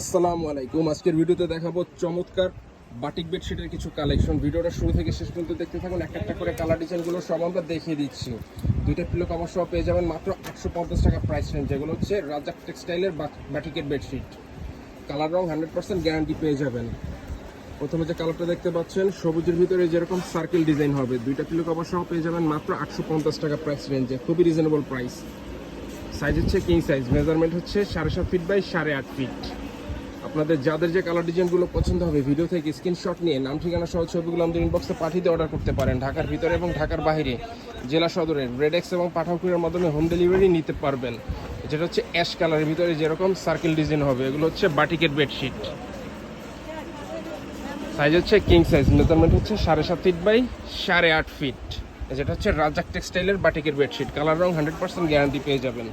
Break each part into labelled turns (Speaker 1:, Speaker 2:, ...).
Speaker 1: আসসালামু আলাইকুম। আজকের ভিডিওতে দেখাবো চমৎকার বাটিক বেডশিটের কিছু কালেকশন ভিডিওটা শুরু থেকে শেষ পর্যন্ত দেখতে থাকুন। একটা একটা করে কালার ডিজাইনগুলো সব আমরা দেখিয়ে দিচ্ছি। দুইটা পিলো কাভার সহ পেয়ে যাবেন মাত্র আটশো পঞ্চাশ টাকা প্রাইস রেঞ্জ যেগুলো হচ্ছে রাজাক টেক্সটাইলের বাটিকের বেডশিট কালার রং হান্ড্রেড পার্সেন্ট গ্যারান্টি পেয়ে যাবেন। প্রথমে যে কালারটা দেখতে পাচ্ছেন, সবুজের ভিতরে যেরকম সার্কেল ডিজাইন হবে, দুইটা পিলো কাভার সহ পেয়ে যাবেন মাত্র আটশো পঞ্চাশ টাকা প্রাইস রেঞ্জে খুবই রিজনেবল প্রাইস সাইজ হচ্ছে কিং সাইজ মেজারমেন্ট হচ্ছে সাড়ে সাত ফিট বাই সাড়ে আট ফিট আপনাদের যাদের যে কালার ডিজাইনগুলো পছন্দ হবে ভিডিও থেকে স্ক্রিনশট নিয়ে নাম, ঠিকানা সহ ছবিগুলো আমাদের ইনবক্সে পাঠিয়ে অর্ডার করতে পারেন ঢাকার ভিতরে এবং ঢাকার বাইরে, জেলা সদরের রেডেক্স এবং পাঠাকুড়ির মাধ্যমে হোম ডেলিভারি নিতে পারবেন। যেটা হচ্ছে অ্যাশ কালারের ভিতরে যেরকম সার্কেল ডিজাইন হবে, এগুলো হচ্ছে বাটিকের বেডশিট সাইজ হচ্ছে কিং সাইজ মেজারমেন্ট হচ্ছে সাড়ে সাত ফিট বাই সাড়ে আট ফিট যেটা হচ্ছে রাজাক টেক্সটাইলের বাটিকের বেডশিট কালার রং হান্ড্রেড পার্সেন্ট গ্যারান্টি পেয়ে যাবেন।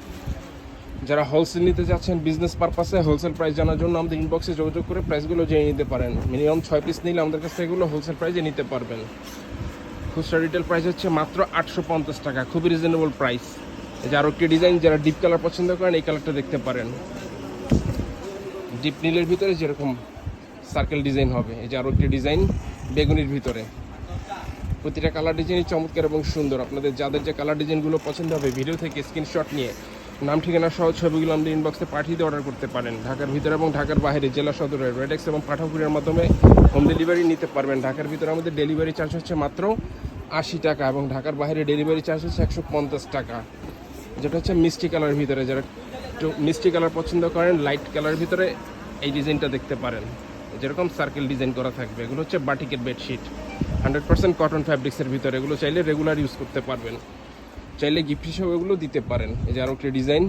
Speaker 1: যারা হোলসেল নিতে যাচ্ছেন বিজনেস পারপাসে হোলসেল প্রাইস জানার জন্য আমাদের ইনবক্সে যোগাযোগ করে প্রাইসগুলো জেনে নিতে পারেন। মিনিমাম ছয় পিস নিলে আমাদের কাছ থেকে এগুলো হোলসেল প্রাইসে নিতে পারবেন। খুচরা রিটেল প্রাইস হচ্ছে মাত্র আটশো পঞ্চাশ টাকা, খুবই রিজনেবল প্রাইস এই যে আরও একটি ডিজাইন যারা ডিপ কালার পছন্দ করেন, এই কালারটা দেখতে পারেন। ডিপ নীলের ভিতরে যেরকম সার্কেল ডিজাইন হবে, এই যে আরও একটি ডিজাইন বেগুনির ভিতরে। প্রতিটা কালার ডিজাইনই চমৎকার এবং সুন্দর। আপনাদের যাদের যে কালার ডিজাইনগুলো পছন্দ হবে ভিডিও থেকে স্ক্রিনশট নিয়ে নাম ঠিকানা সহ ছবিগুলো আমাদের ইনবক্সে পাঠিয়ে দিয়ে অর্ডার করতে পারেন। ঢাকার ভিতরে এবং ঢাকার বাইরে জেলা সদরের রেডেক্স এবং পাঠাকুড়ির মাধ্যমে হোম ডেলিভারি নিতে পারবেন। ঢাকার ভিতরে আমাদের ডেলিভারি চার্জ হচ্ছে মাত্র আশি টাকা এবং ঢাকার বাইরে ডেলিভারি চার্জ হচ্ছে একশো পঞ্চাশ টাকা। যেটা হচ্ছে মিষ্টি কালারের ভিতরে, যারা একটু মিষ্টি কালার পছন্দ করেন লাইট কালারের ভিতরে এই ডিজাইনটা দেখতে পারেন। যেরকম সার্কেল ডিজাইন করা থাকবে, এগুলো হচ্ছে বাটিকের বেডশিট হান্ড্রেড পার্সেন্ট কটন ফ্যাব্রিক্সের ভিতরে, এগুলো চাইলে রেগুলার ইউজ করতে পারবেন। চাইলে গিফট হিসেবে ওগুলো দিতে পারেন। এই যে আরও একটি ডিজাইন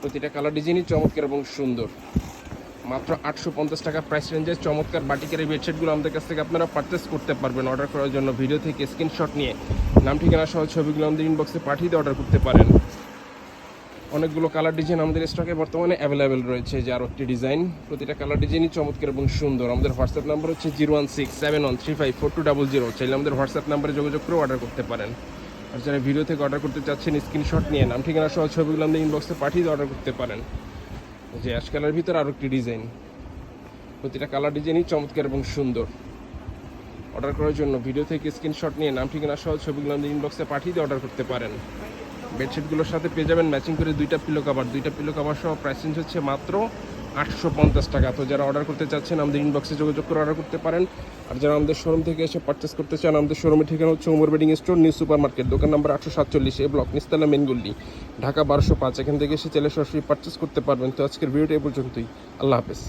Speaker 1: প্রতিটা কালার ডিজাইনই চমৎকার এবং সুন্দর। মাত্র আটশো পঞ্চাশ টাকা প্রাইস রেঞ্জের চমৎকার বাটিকের এই বেডশিটগুলো আমাদের কাছ থেকে আপনারা পারচেস করতে পারবেন অর্ডার করার জন্য। ভিডিও থেকে স্ক্রিনশট নিয়ে। নাম, ঠিকানা সহ ছবিগুলো আমাদের ইনবক্সে পাঠিয়ে দিয়ে অর্ডার করতে পারেন। অনেকগুলো কালার ডিজাইন আমাদের স্টকে বর্তমানে অ্যাভেলেবেল রয়েছে। যে আরও একটি ডিজাইন প্রতিটা কালার ডিজাইনই চমৎকার এবং সুন্দর। আমাদের হোয়াটসঅ্যাপ নাম্বার হচ্ছে zero one six seven one three five four two double zero চাইলে আমাদের হোয়াটসঅ্যাপ নাম্বারে যোগাযোগ করে অর্ডার করতে পারেন। আর যারা ভিডিও থেকে অর্ডার করতে চাচ্ছেন স্ক্রিনশট নিয়ে নাম ঠিকানা সহ ছবিগুলো আমাদের ইনবক্সে পাঠিয়ে অর্ডার করতে পারেন। যে অ্যাশ ভিতরে আরও একটি ডিজাইন প্রতিটা কালার ডিজাইনই চমৎকার এবং সুন্দর। অর্ডার করার জন্য ভিডিও থেকে স্ক্রিনশট নিয়ে নাম ঠিকানা সহ ছবিগুলো আমাদের ইনবক্সে পাঠিয়ে দিয়ে অর্ডার করতে পারেন। বেডশিটগুলোর সাথে পেয়ে যাবেন ম্যাচিং করে দুইটা পিলো কাভার দুইটা পিলো কাভার সহ প্রাইস রেঞ্জ হচ্ছে মাত্র আটশো পঞ্চাশ টাকা। তো যারা অর্ডার করতে চাচ্ছেন, আমাদের ইনবক্সে যোগাযোগ করে অর্ডার করতে পারেন। আর যারা আমাদের শোরুম থেকে এসে পারচেস করতে চান, আমাদের শোরুমের ঠিকানা হচ্ছে Umar bedding store, new super market দোকান নাম্বার আটশো সাতচল্লিশ এ ব্লক নিস্তালা মেনগুল্লি ঢাকা বারোশো পাঁচ। এখান থেকে এসে চাইলে সরাসরি পারচেস করতে পারবেন। তো আজকের ভিডিওটা এ পর্যন্তই। আল্লাহ হাফেজ।